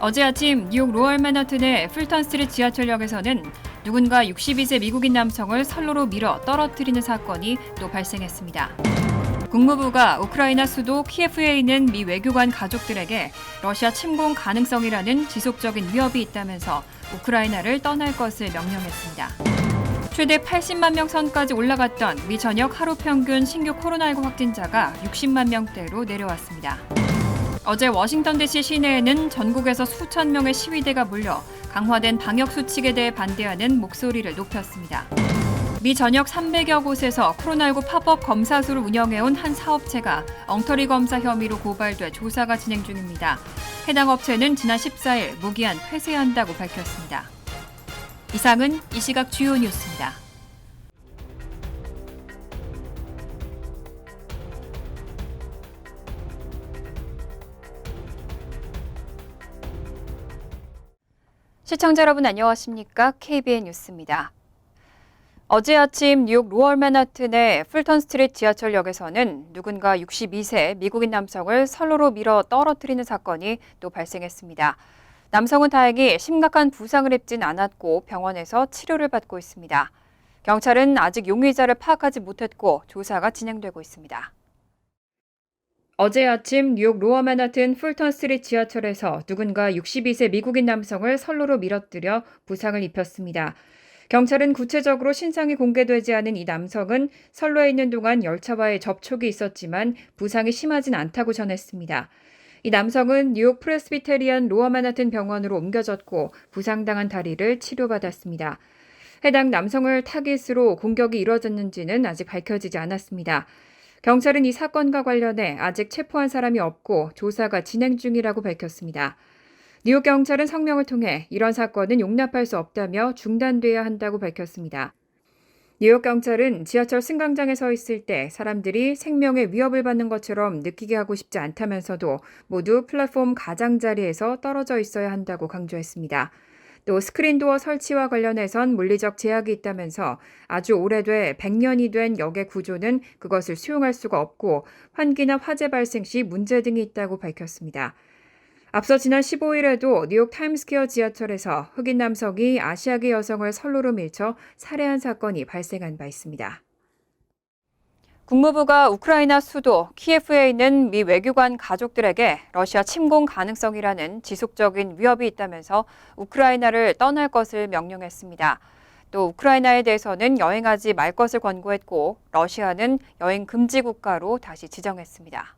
어제 아침 뉴욕 로얼 맨하튼의 풀턴 스트리트 지하철역에서는 누군가 62세 미국인 남성을 선로로 밀어 떨어뜨리는 사건이 또 발생했습니다. 국무부가 우크라이나 수도 키예프에 있는 미 외교관 가족들에게 러시아 침공 가능성이라는 지속적인 위협이 있다면서 우크라이나를 떠날 것을 명령했습니다. 최대 80만 명 선까지 올라갔던 미 전역 하루 평균 신규 코로나19 확진자가 60만 명대로 내려왔습니다. 어제 워싱턴 DC 시내에는 전국에서 수천 명의 시위대가 몰려 강화된 방역 수칙에 대해 반대하는 목소리를 높였습니다. 미 전역 300여 곳에서 코로나19 팝업 검사소를 운영해온 한 사업체가 엉터리 검사 혐의로 고발돼 조사가 진행 중입니다. 해당 업체는 지난 14일 무기한 폐쇄한다고 밝혔습니다. 이상은 이 시각 주요 뉴스입니다. 시청자 여러분 안녕하십니까? KBN 뉴스입니다. 어제 아침 뉴욕 로얼 맨하튼의 풀턴 스트리트 지하철역에서는 누군가 62세 미국인 남성을 선로로 밀어 떨어뜨리는 사건이 또 발생했습니다. 남성은 다행히 심각한 부상을 입진 않았고 병원에서 치료를 받고 있습니다. 경찰은 아직 용의자를 파악하지 못했고 조사가 진행되고 있습니다. 어제 아침 뉴욕 로어 맨하튼 풀턴 스트리트 지하철에서 누군가 62세 미국인 남성을 선로로 밀어뜨려 부상을 입혔습니다. 경찰은 구체적으로 신상이 공개되지 않은 이 남성은 선로에 있는 동안 열차와의 접촉이 있었지만 부상이 심하진 않다고 전했습니다. 이 남성은 뉴욕 프레스비테리안 로어 맨하튼 병원으로 옮겨졌고 부상당한 다리를 치료받았습니다. 해당 남성을 타깃으로 공격이 이뤄졌는지는 아직 밝혀지지 않았습니다. 경찰은 이 사건과 관련해 아직 체포한 사람이 없고 조사가 진행 중이라고 밝혔습니다. 뉴욕 경찰은 성명을 통해 이런 사건은 용납할 수 없다며 중단돼야 한다고 밝혔습니다. 뉴욕 경찰은 지하철 승강장에 서 있을 때 사람들이 생명의 위협을 받는 것처럼 느끼게 하고 싶지 않다면서도 모두 플랫폼 가장자리에서 떨어져 있어야 한다고 강조했습니다. 또 스크린도어 설치와 관련해선 물리적 제약이 있다면서 아주 오래돼 100년이 된 역의 구조는 그것을 수용할 수가 없고 환기나 화재 발생 시 문제 등이 있다고 밝혔습니다. 앞서 지난 15일에도 뉴욕 타임스퀘어 지하철에서 흑인 남성이 아시아계 여성을 선로로 밀쳐 살해한 사건이 발생한 바 있습니다. 국무부가 우크라이나 수도 키예프에 있는 미 외교관 가족들에게 러시아 침공 가능성이라는 지속적인 위협이 있다면서 우크라이나를 떠날 것을 명령했습니다. 또 우크라이나에 대해서는 여행하지 말 것을 권고했고 러시아는 여행 금지 국가로 다시 지정했습니다.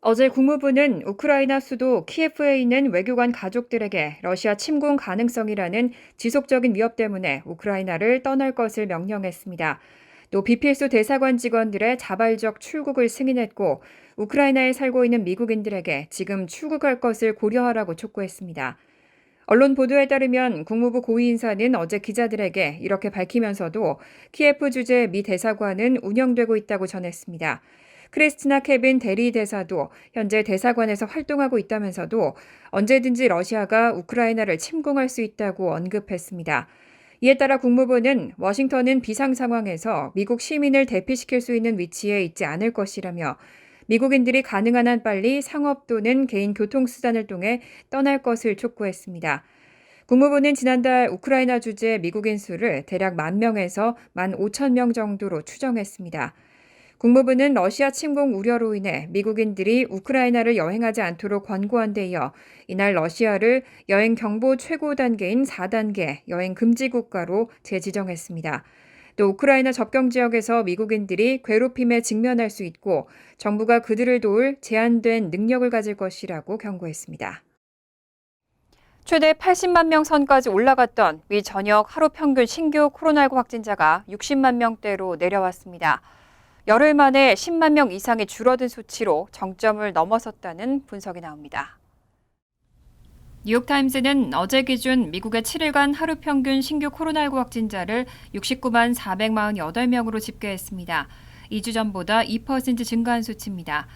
어제 국무부는 우크라이나 수도 키예프에 있는 외교관 가족들에게 러시아 침공 가능성이라는 지속적인 위협 때문에 우크라이나를 떠날 것을 명령했습니다. 또 비필수 대사관 직원들의 자발적 출국을 승인했고 우크라이나에 살고 있는 미국인들에게 지금 출국할 것을 고려하라고 촉구했습니다. 언론 보도에 따르면 국무부 고위 인사는 어제 기자들에게 이렇게 밝히면서도 키예프 주재 미 대사관은 운영되고 있다고 전했습니다. 크리스티나 케빈 대리 대사도 현재 대사관에서 활동하고 있다면서도 언제든지 러시아가 우크라이나를 침공할 수 있다고 언급했습니다. 이에 따라 국무부는 워싱턴은 비상 상황에서 미국 시민을 대피시킬 수 있는 위치에 있지 않을 것이라며 미국인들이 가능한 한 빨리 상업 또는 개인 교통수단을 통해 떠날 것을 촉구했습니다. 국무부는 지난달 우크라이나 주재 미국인 수를 대략 만 명에서 만 오천 명 정도로 추정했습니다. 국무부는 러시아 침공 우려로 인해 미국인들이 우크라이나를 여행하지 않도록 권고한 데 이어 이날 러시아를 여행 경보 최고 단계인 4단계 여행 금지 국가로 재지정했습니다. 또 우크라이나 접경 지역에서 미국인들이 괴롭힘에 직면할 수 있고 정부가 그들을 도울 제한된 능력을 가질 것이라고 경고했습니다. 최대 80만 명 선까지 올라갔던 미 전역 하루 평균 신규 코로나19 확진자가 60만 명대로 내려왔습니다. 열흘 만에 10만 명 이상이 줄어든 수치로 정점을 넘어섰다는 분석이 나옵니다. 뉴욕타임스는 어제 기준 미국의 7일간 하루 평균 신규 코로나19 확진자를 69만 448명으로 집계했습니다. 2주 전보다 2% 증가한 수치입니다.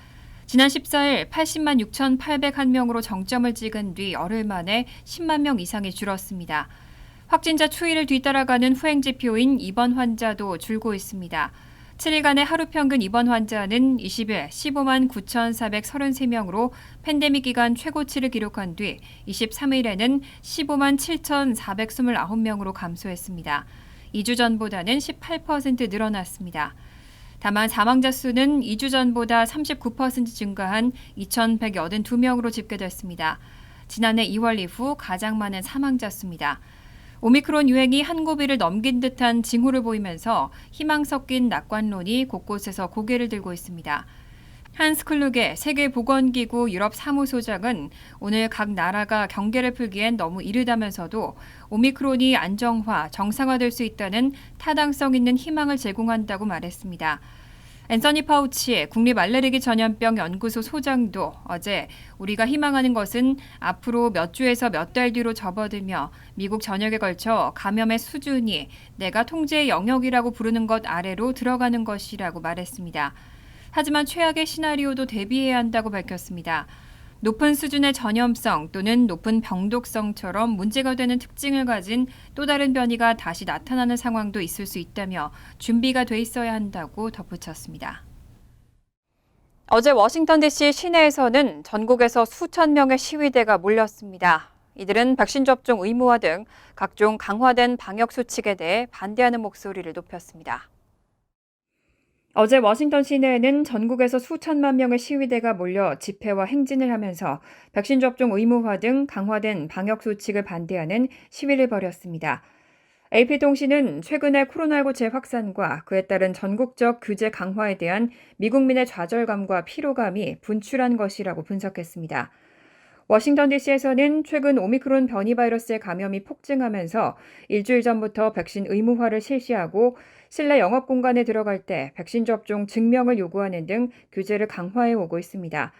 지난 14일 80만 6,801명으로 정점을 찍은 뒤 열흘 만에 10만 명 이상이 줄었습니다. 확진자 추이를 뒤따라가는 후행 지표인 입원 환자도 줄고 있습니다. 7일간의 하루 평균 입원 환자는 20일 15만 9,433명으로 팬데믹 기간 최고치를 기록한 뒤 23일에는 15만 7,429명으로 감소했습니다. 2주 전보다는 18% 늘어났습니다. 다만 사망자 수는 2주 전보다 39% 증가한 2,182명으로 집계됐습니다. 지난해 2월 이후 가장 많은 사망자 수입니다. 오미크론 유행이 한 고비를 넘긴 듯한 징후를 보이면서 희망 섞인 낙관론이 곳곳에서 고개를 들고 있습니다. 한스 클룩의 세계보건기구 유럽 사무소장은 오늘 각 나라가 경계를 풀기엔 너무 이르다면서도 오미크론이 안정화, 정상화될 수 있다는 타당성 있는 희망을 제공한다고 말했습니다. 앤서니 파우치 국립 알레르기 전염병 연구소 소장도 어제 우리가 희망하는 것은 앞으로 몇 주에서 몇 달 뒤로 접어들며 미국 전역에 걸쳐 감염의 수준이 내가 통제의 영역이라고 부르는 것 아래로 들어가는 것이라고 말했습니다. 하지만 최악의 시나리오도 대비해야 한다고 밝혔습니다. 높은 수준의 전염성 또는 높은 병독성처럼 문제가 되는 특징을 가진 또 다른 변이가 다시 나타나는 상황도 있을 수 있다며 준비가 돼 있어야 한다고 덧붙였습니다. 어제 워싱턴 DC 시내에서는 전국에서 수천 명의 시위대가 몰렸습니다. 이들은 백신 접종 의무화 등 각종 강화된 방역 수칙에 대해 반대하는 목소리를 높였습니다. 어제 워싱턴 시내에는 전국에서 수천만 명의 시위대가 몰려 집회와 행진을 하면서 백신 접종 의무화 등 강화된 방역 수칙을 반대하는 시위를 벌였습니다. AP통신은 최근의 코로나19 재확산과 그에 따른 전국적 규제 강화에 대한 미국민의 좌절감과 피로감이 분출한 것이라고 분석했습니다. 워싱턴 DC에서는 최근 오미크론 변이 바이러스의 감염이 폭증하면서 일주일 전부터 백신 의무화를 실시하고 실내 영업 공간에 들어갈 때 백신 접종 증명을 요구하는 등 규제를 강화해 오고 있습니다.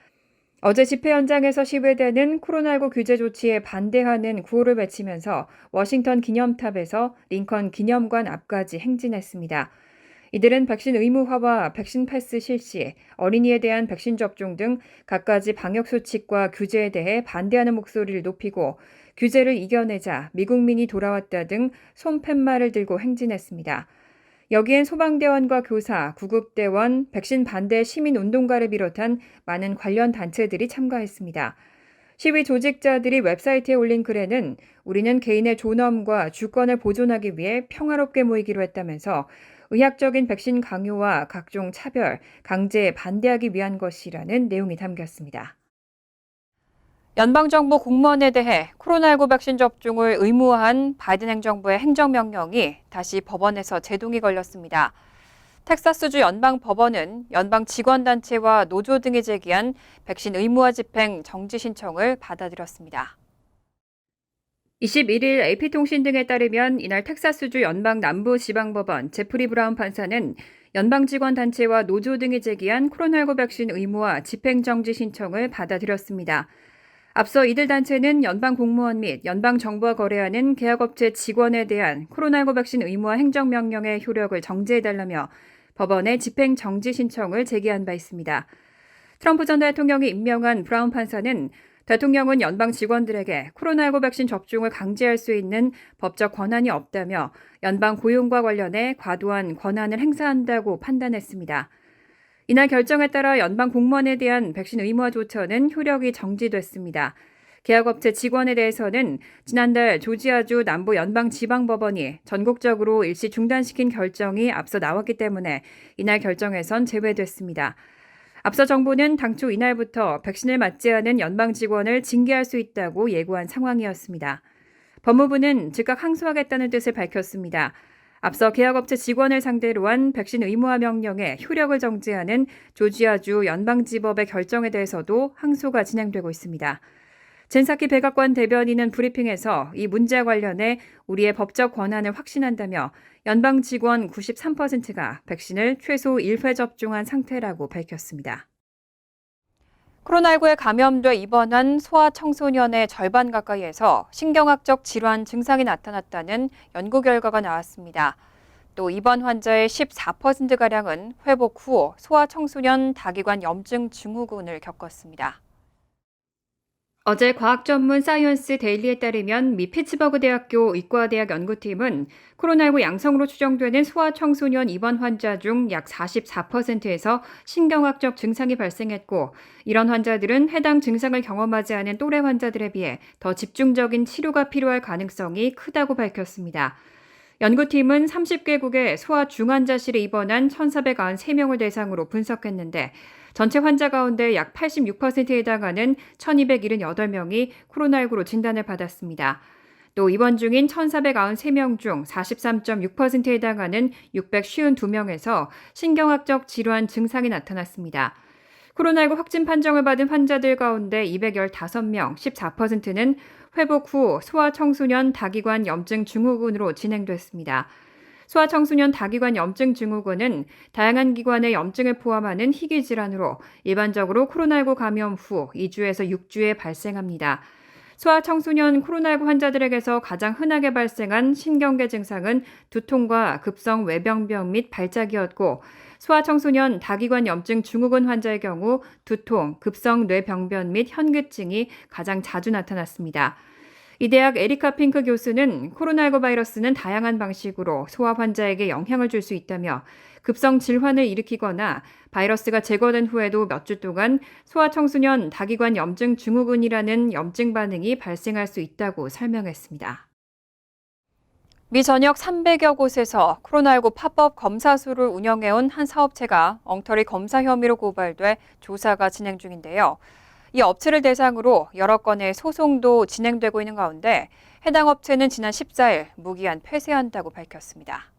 어제 집회 현장에서 시위대는 코로나19 규제 조치에 반대하는 구호를 외치면서 워싱턴 기념탑에서 링컨 기념관 앞까지 행진했습니다. 이들은 백신 의무화와 백신 패스 실시, 어린이에 대한 백신 접종 등 갖가지 방역 수칙과 규제에 대해 반대하는 목소리를 높이고 규제를 이겨내자 미국민이 돌아왔다 등 손팻말을 들고 행진했습니다. 여기엔 소방대원과 교사, 구급대원, 백신 반대 시민운동가를 비롯한 많은 관련 단체들이 참가했습니다. 시위 조직자들이 웹사이트에 올린 글에는 우리는 개인의 존엄과 주권을 보존하기 위해 평화롭게 모이기로 했다면서 의학적인 백신 강요와 각종 차별, 강제에 반대하기 위한 것이라는 내용이 담겼습니다. 연방정부 공무원에 대해 코로나19 백신 접종을 의무화한 바이든 행정부의 행정명령이 다시 법원에서 제동이 걸렸습니다. 텍사스주 연방법원은 연방 직원단체와 노조 등이 제기한 백신 의무화 집행 정지 신청을 받아들였습니다. 21일 AP통신 등에 따르면 이날 텍사스주 연방 남부 지방법원 제프리 브라운 판사는 연방 직원 단체와 노조 등이 제기한 코로나19 백신 의무화 집행 정지 신청을 받아들였습니다. 앞서 이들 단체는 연방 공무원 및 연방 정부와 거래하는 계약업체 직원에 대한 코로나19 백신 의무화 행정명령의 효력을 정지해달라며 법원에 집행 정지 신청을 제기한 바 있습니다. 트럼프 전 대통령이 임명한 브라운 판사는 대통령은 연방 직원들에게 코로나19 백신 접종을 강제할 수 있는 법적 권한이 없다며 연방 고용과 관련해 과도한 권한을 행사한다고 판단했습니다. 이날 결정에 따라 연방 공무원에 대한 백신 의무화 조처는 효력이 정지됐습니다. 계약업체 직원에 대해서는 지난달 조지아주 남부 연방 지방법원이 전국적으로 일시 중단시킨 결정이 앞서 나왔기 때문에 이날 결정에선 제외됐습니다. 앞서 정부는 당초 이날부터 백신을 맞지 않은 연방 직원을 징계할 수 있다고 예고한 상황이었습니다. 법무부는 즉각 항소하겠다는 뜻을 밝혔습니다. 앞서 계약업체 직원을 상대로 한 백신 의무화 명령의 효력을 정지하는 조지아주 연방지법의 결정에 대해서도 항소가 진행되고 있습니다. 젠사키 백악관 대변인은 브리핑에서 이 문제와 관련해 우리의 법적 권한을 확신한다며 연방 직원 93%가 백신을 최소 1회 접종한 상태라고 밝혔습니다. 코로나19에 감염돼 입원한 소아 청소년의 절반 가까이에서 신경학적 질환 증상이 나타났다는 연구 결과가 나왔습니다. 또 입원 환자의 14%가량은 회복 후 소아 청소년 다기관 염증 증후군을 겪었습니다. 어제 과학 전문 사이언스 데일리에 따르면 미 피츠버그 대학교 의과대학 연구팀은 코로나19 양성으로 추정되는 소아 청소년 입원 환자 중 약 44%에서 신경학적 증상이 발생했고 이런 환자들은 해당 증상을 경험하지 않은 또래 환자들에 비해 더 집중적인 치료가 필요할 가능성이 크다고 밝혔습니다. 연구팀은 30개국의 소아 중환자실에 입원한 1,493명을 대상으로 분석했는데 전체 환자 가운데 약 86%에 해당하는 1,278명이 코로나19로 진단을 받았습니다. 또 입원 중인 1,493명 중 43.6%에 해당하는 652명에서 신경학적 질환 증상이 나타났습니다. 코로나19 확진 판정을 받은 환자들 가운데 215명, 14%는 회복 후 소아청소년 다기관 염증 증후군으로 진행됐습니다. 소아청소년 다기관 염증 증후군은 다양한 기관의 염증을 포함하는 희귀 질환으로 일반적으로 코로나19 감염 후 2주에서 6주에 발생합니다. 소아 청소년 코로나19 환자들에게서 가장 흔하게 발생한 신경계 증상은 두통과 급성 외병변 및 발작이었고 소아 청소년 다기관 염증 증후군 환자의 경우 두통, 급성 뇌병변 및 현기증이 가장 자주 나타났습니다. 이 대학 에리카 핑크 교수는 코로나19 바이러스는 다양한 방식으로 소아 환자에게 영향을 줄 수 있다며 급성 질환을 일으키거나 바이러스가 제거된 후에도 몇 주 동안 소아 청소년 다기관 염증 증후군이라는 염증 반응이 발생할 수 있다고 설명했습니다. 미 전역 300여 곳에서 코로나19 팝업 검사소를 운영해온 한 사업체가 엉터리 검사 혐의로 고발돼 조사가 진행 중인데요. 이 업체를 대상으로 여러 건의 소송도 진행되고 있는 가운데 해당 업체는 지난 14일 무기한 폐쇄한다고 밝혔습니다.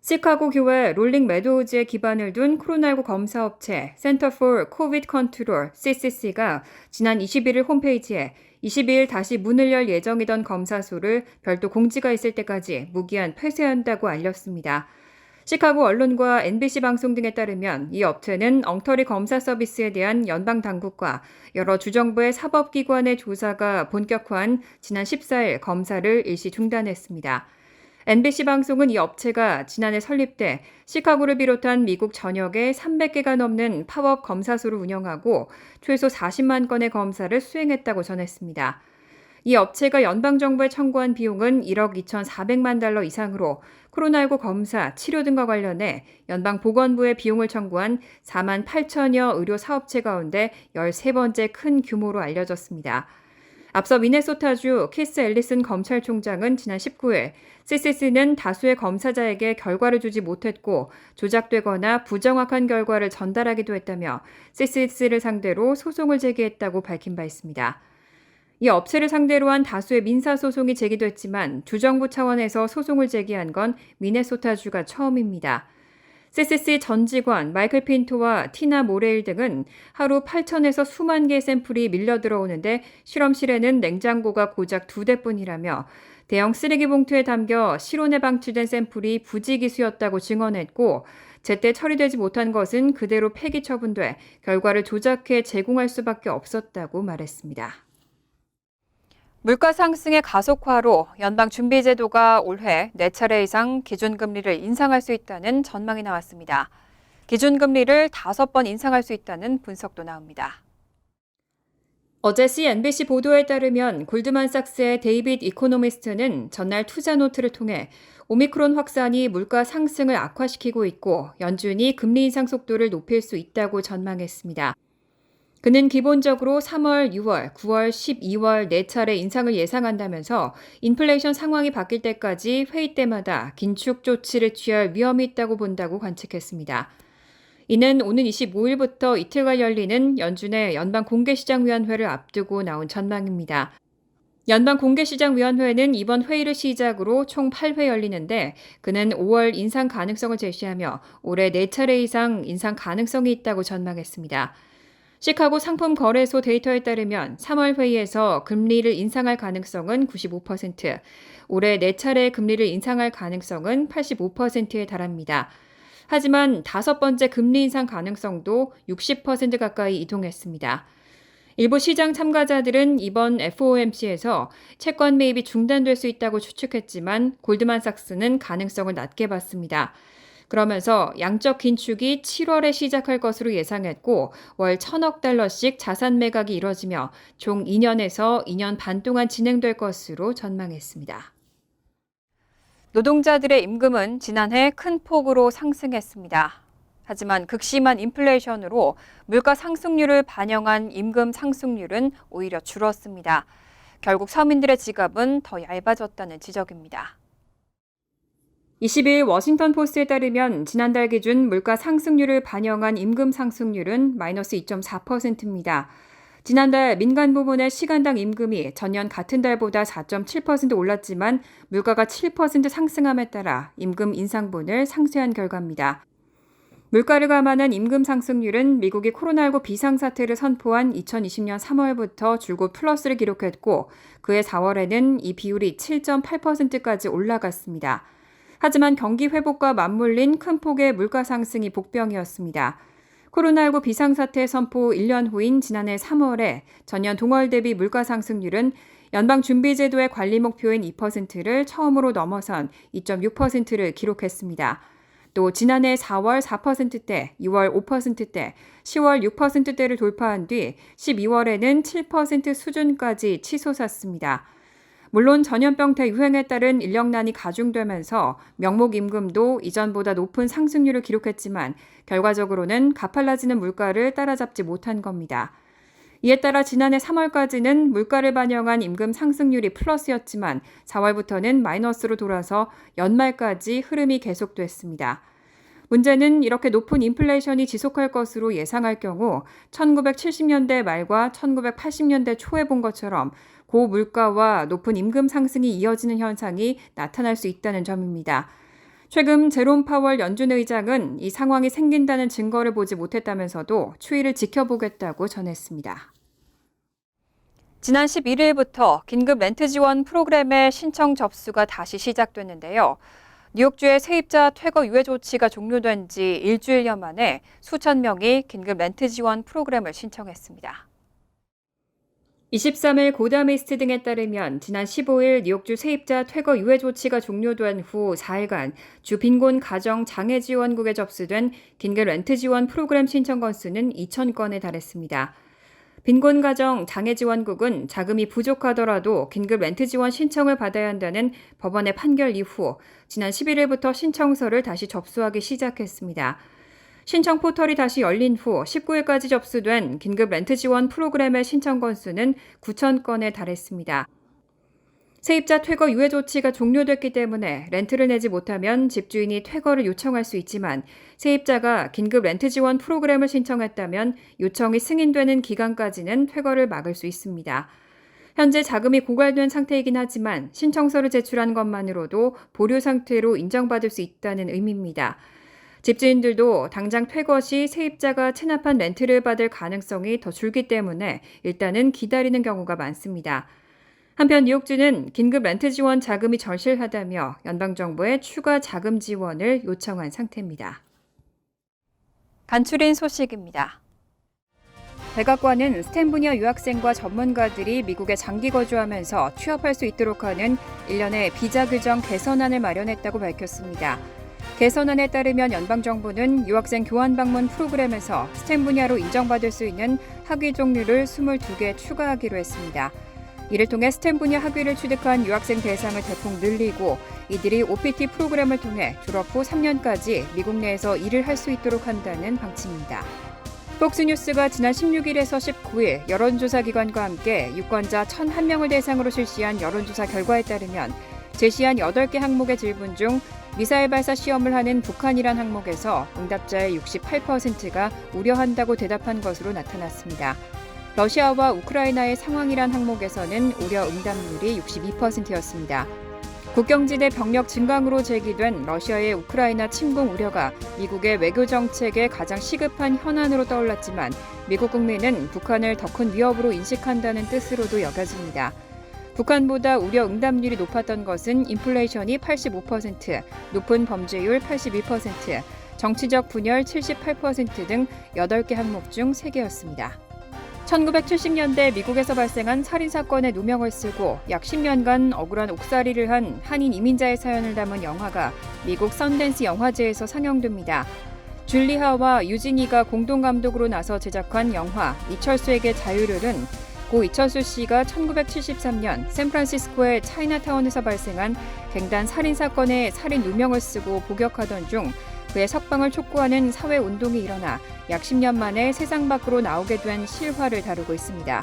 시카고 교회 롤링 메도우즈에 기반을 둔 코로나19 검사 업체 Center for COVID Control CCC가 지난 21일 홈페이지에 22일 다시 문을 열 예정이던 검사소를 별도 공지가 있을 때까지 무기한 폐쇄한다고 알렸습니다. 시카고 언론과 NBC 방송 등에 따르면 이 업체는 엉터리 검사 서비스에 대한 연방 당국과 여러 주정부의 사법기관의 조사가 본격화한 지난 14일 검사를 일시 중단했습니다. NBC 방송은 이 업체가 지난해 설립돼 시카고를 비롯한 미국 전역에 300개가 넘는 팝업 검사소를 운영하고 최소 40만 건의 검사를 수행했다고 전했습니다. 이 업체가 연방정부에 청구한 비용은 1억 2,400만 달러 이상으로 코로나19 검사, 치료 등과 관련해 연방보건부에 비용을 청구한 4만 8천여 의료 사업체 가운데 13번째 큰 규모로 알려졌습니다. 앞서 미네소타주 키스 앨리슨 검찰총장은 지난 19일 CCC는 다수의 검사자에게 결과를 주지 못했고 조작되거나 부정확한 결과를 전달하기도 했다며 CCC를 상대로 소송을 제기했다고 밝힌 바 있습니다. 이 업체를 상대로 한 다수의 민사소송이 제기됐지만 주정부 차원에서 소송을 제기한 건 미네소타주가 처음입니다. CCC 전 직원 마이클 핀토와 티나 모레일 등은 하루 8천에서 수만 개의 샘플이 밀려 들어오는데 실험실에는 냉장고가 고작 두 대뿐이라며 대형 쓰레기 봉투에 담겨 실온에 방치된 샘플이 부지기수였다고 증언했고 제때 처리되지 못한 것은 그대로 폐기 처분돼 결과를 조작해 제공할 수밖에 없었다고 말했습니다. 물가 상승의 가속화로 연방 준비제도가 올해 4차례 이상 기준금리를 인상할 수 있다는 전망이 나왔습니다. 기준금리를 5번 인상할 수 있다는 분석도 나옵니다. 어제 CNBC 보도에 따르면 골드만삭스의 데이빗 이코노미스트는 전날 투자 노트를 통해 오미크론 확산이 물가 상승을 악화시키고 있고 연준이 금리 인상 속도를 높일 수 있다고 전망했습니다. 그는 기본적으로 3월, 6월, 9월, 12월 네 차례 인상을 예상한다면서 인플레이션 상황이 바뀔 때까지 회의 때마다 긴축 조치를 취할 위험이 있다고 본다고 관측했습니다. 이는 오는 25일부터 이틀간 열리는 연준의 연방 공개시장위원회를 앞두고 나온 전망입니다. 연방 공개시장위원회는 이번 회의를 시작으로 총 8회 열리는데 그는 5월 인상 가능성을 제시하며 올해 4차례 이상 인상 가능성이 있다고 전망했습니다. 시카고 상품 거래소 데이터에 따르면 3월 회의에서 금리를 인상할 가능성은 95%, 올해 4차례 금리를 인상할 가능성은 85%에 달합니다. 하지만 다섯 번째 금리 인상 가능성도 60% 가까이 이동했습니다. 일부 시장 참가자들은 이번 FOMC에서 채권 매입이 중단될 수 있다고 추측했지만 골드만삭스는 가능성을 낮게 봤습니다. 그러면서 양적 긴축이 7월에 시작할 것으로 예상했고 월 천억 달러씩 자산 매각이 이뤄지며 총 2년에서 2년 반 동안 진행될 것으로 전망했습니다. 노동자들의 임금은 지난해 큰 폭으로 상승했습니다. 하지만 극심한 인플레이션으로 물가 상승률을 반영한 임금 상승률은 오히려 줄었습니다. 결국 서민들의 지갑은 더 얇아졌다는 지적입니다. 20일 워싱턴 포스트에 따르면 지난달 기준 물가 상승률을 반영한 임금 상승률은 마이너스 2.4%입니다. 지난달 민간 부문의 시간당 임금이 전년 같은 달보다 4.7% 올랐지만 물가가 7% 상승함에 따라 임금 인상분을 상쇄한 결과입니다. 물가를 감안한 임금 상승률은 미국이 코로나19 비상사태를 선포한 2020년 3월부터 줄곧 플러스를 기록했고 그해 4월에는 이 비율이 7.8%까지 올라갔습니다. 하지만 경기 회복과 맞물린 큰 폭의 물가 상승이 복병이었습니다. 코로나19 비상사태 선포 1년 후인 지난해 3월에 전년 동월 대비 물가 상승률은 연방준비제도의 관리 목표인 2%를 처음으로 넘어선 2.6%를 기록했습니다. 또 지난해 4월 4%대, 6월 5%대, 10월 6%대를 돌파한 뒤 12월에는 7% 수준까지 치솟았습니다. 물론 전염병 대유행에 따른 인력난이 가중되면서 명목 임금도 이전보다 높은 상승률을 기록했지만 결과적으로는 가팔라지는 물가를 따라잡지 못한 겁니다. 이에 따라 지난해 3월까지는 물가를 반영한 임금 상승률이 플러스였지만 4월부터는 마이너스로 돌아서 연말까지 흐름이 계속됐습니다. 문제는 이렇게 높은 인플레이션이 지속할 것으로 예상할 경우 1970년대 말과 1980년대 초에 본 것처럼 고물가와 높은 임금 상승이 이어지는 현상이 나타날 수 있다는 점입니다. 최근 제롬 파월 연준 의장은 이 상황이 생긴다는 증거를 보지 못했다면서도 추이를 지켜보겠다고 전했습니다. 지난 11일부터 긴급 렌트 지원 프로그램의 신청 접수가 다시 시작됐는데요. 뉴욕주의 세입자 퇴거 유예 조치가 종료된 지 일주일여 만에 수천 명이 긴급 렌트 지원 프로그램을 신청했습니다. 23일 고다미스트 등에 따르면 지난 15일 뉴욕주 세입자 퇴거 유예 조치가 종료된 후 4일간 주 빈곤 가정 장애 지원국에 접수된 긴급 렌트 지원 프로그램 신청 건수는 2천 건에 달했습니다. 빈곤 가정 장애 지원국은 자금이 부족하더라도 긴급 렌트 지원 신청을 받아야 한다는 법원의 판결 이후 지난 11일부터 신청서를 다시 접수하기 시작했습니다. 신청 포털이 다시 열린 후 19일까지 접수된 긴급 렌트 지원 프로그램의 신청 건수는 9천 건에 달했습니다. 세입자 퇴거 유예 조치가 종료됐기 때문에 렌트를 내지 못하면 집주인이 퇴거를 요청할 수 있지만 세입자가 긴급 렌트 지원 프로그램을 신청했다면 요청이 승인되는 기간까지는 퇴거를 막을 수 있습니다. 현재 자금이 고갈된 상태이긴 하지만 신청서를 제출한 것만으로도 보류 상태로 인정받을 수 있다는 의미입니다. 집주인들도 당장 퇴거 시 세입자가 체납한 렌트를 받을 가능성이 더 줄기 때문에 일단은 기다리는 경우가 많습니다. 한편 뉴욕주는 긴급 렌트 지원 자금이 절실하다며 연방정부에 추가 자금 지원을 요청한 상태입니다. 간추린 소식입니다. 백악관은 스템 분야 유학생과 전문가들이 미국에 장기 거주하면서 취업할 수 있도록 하는 일련의 비자 규정 개선안을 마련했다고 밝혔습니다. 개선안에 따르면 연방정부는 유학생 교환 방문 프로그램에서 스템 분야로 인정받을 수 있는 학위 종류를 22개 추가하기로 했습니다. 이를 통해 스템 분야 학위를 취득한 유학생 대상을 대폭 늘리고 이들이 OPT 프로그램을 통해 졸업 후 3년까지 미국 내에서 일을 할 수 있도록 한다는 방침입니다. 폭스뉴스가 지난 16일에서 19일 여론조사 기관과 함께 유권자 1,001명을 대상으로 실시한 여론조사 결과에 따르면 제시한 8개 항목의 질문 중 미사일 발사 시험을 하는 북한이란 항목에서 응답자의 68%가 우려한다고 대답한 것으로 나타났습니다. 러시아와 우크라이나의 상황이란 항목에서는 우려 응답률이 62%였습니다. 국경지대 병력 증강으로 제기된 러시아의 우크라이나 침공 우려가 미국의 외교 정책의 가장 시급한 현안으로 떠올랐지만 미국 국민은 북한을 더 큰 위협으로 인식한다는 뜻으로도 여겨집니다. 북한보다 우려 응답률이 높았던 것은 인플레이션이 85%, 높은 범죄율 82%, 정치적 분열 78%등 8개 항목 중 3개였습니다. 1970년대 미국에서 발생한 살인 사건의 누명을 쓰고 약 10년간 억울한 옥살이를 한 한인 이민자의 사연을 담은 영화가 미국 선댄스 영화제에서 상영됩니다. 줄리하와 유진이가 공동 감독으로 나서 제작한 영화 이철수에게 자유를은 고 이철수 씨가 1973년 샌프란시스코의 차이나타운에서 발생한 갱단 살인 사건의 살인 누명을 쓰고 복역하던 중 그의 석방을 촉구하는 사회 운동이 일어나 약 10년 만에 세상 밖으로 나오게 된 실화를 다루고 있습니다.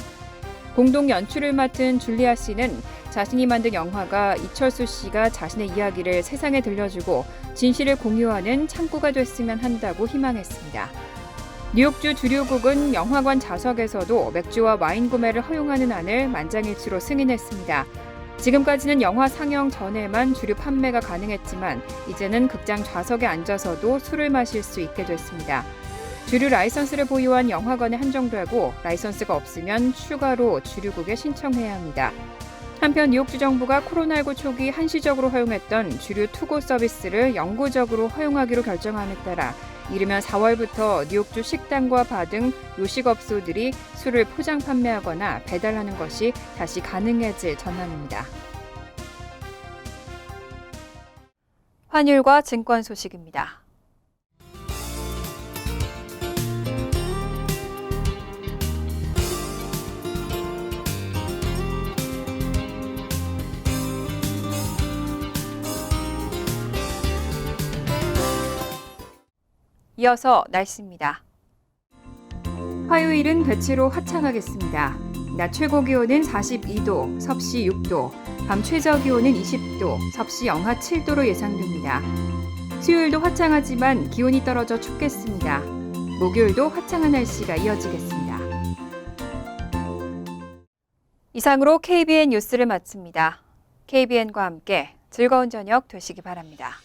공동 연출을 맡은 줄리아 씨는 자신이 만든 영화가 이철수 씨가 자신의 이야기를 세상에 들려주고 진실을 공유하는 창구가 됐으면 한다고 희망했습니다. 뉴욕주 주류국은 영화관 좌석에서도 맥주와 와인 구매를 허용하는 안을 만장일치로 승인했습니다. 지금까지는 영화 상영 전에만 주류 판매가 가능했지만 이제는 극장 좌석에 앉아서도 술을 마실 수 있게 됐습니다. 주류 라이선스를 보유한 영화관에 한정되고 라이선스가 없으면 추가로 주류국에 신청해야 합니다. 한편 뉴욕주 정부가 코로나19 초기 한시적으로 허용했던 주류 투고 서비스를 영구적으로 허용하기로 결정함에 따라 이르면 4월부터 뉴욕주 식당과 바 등 요식업소들이 술을 포장 판매하거나 배달하는 것이 다시 가능해질 전망입니다. 환율과 증권 소식입니다. 이어서 날씨입니다. 화요일은 대체로 화창하겠습니다. 낮 최고 기온은 42도, 섭씨 6도, 밤 최저 기온은 20도, 섭씨 영하 7도로 예상됩니다. 수요일도 화창하지만 기온이 떨어져 춥겠습니다. 목요일도 화창한 날씨가 이어지겠습니다. 이상으로 KBN 뉴스를 마칩니다. KBN과 함께 즐거운 저녁 되시기 바랍니다.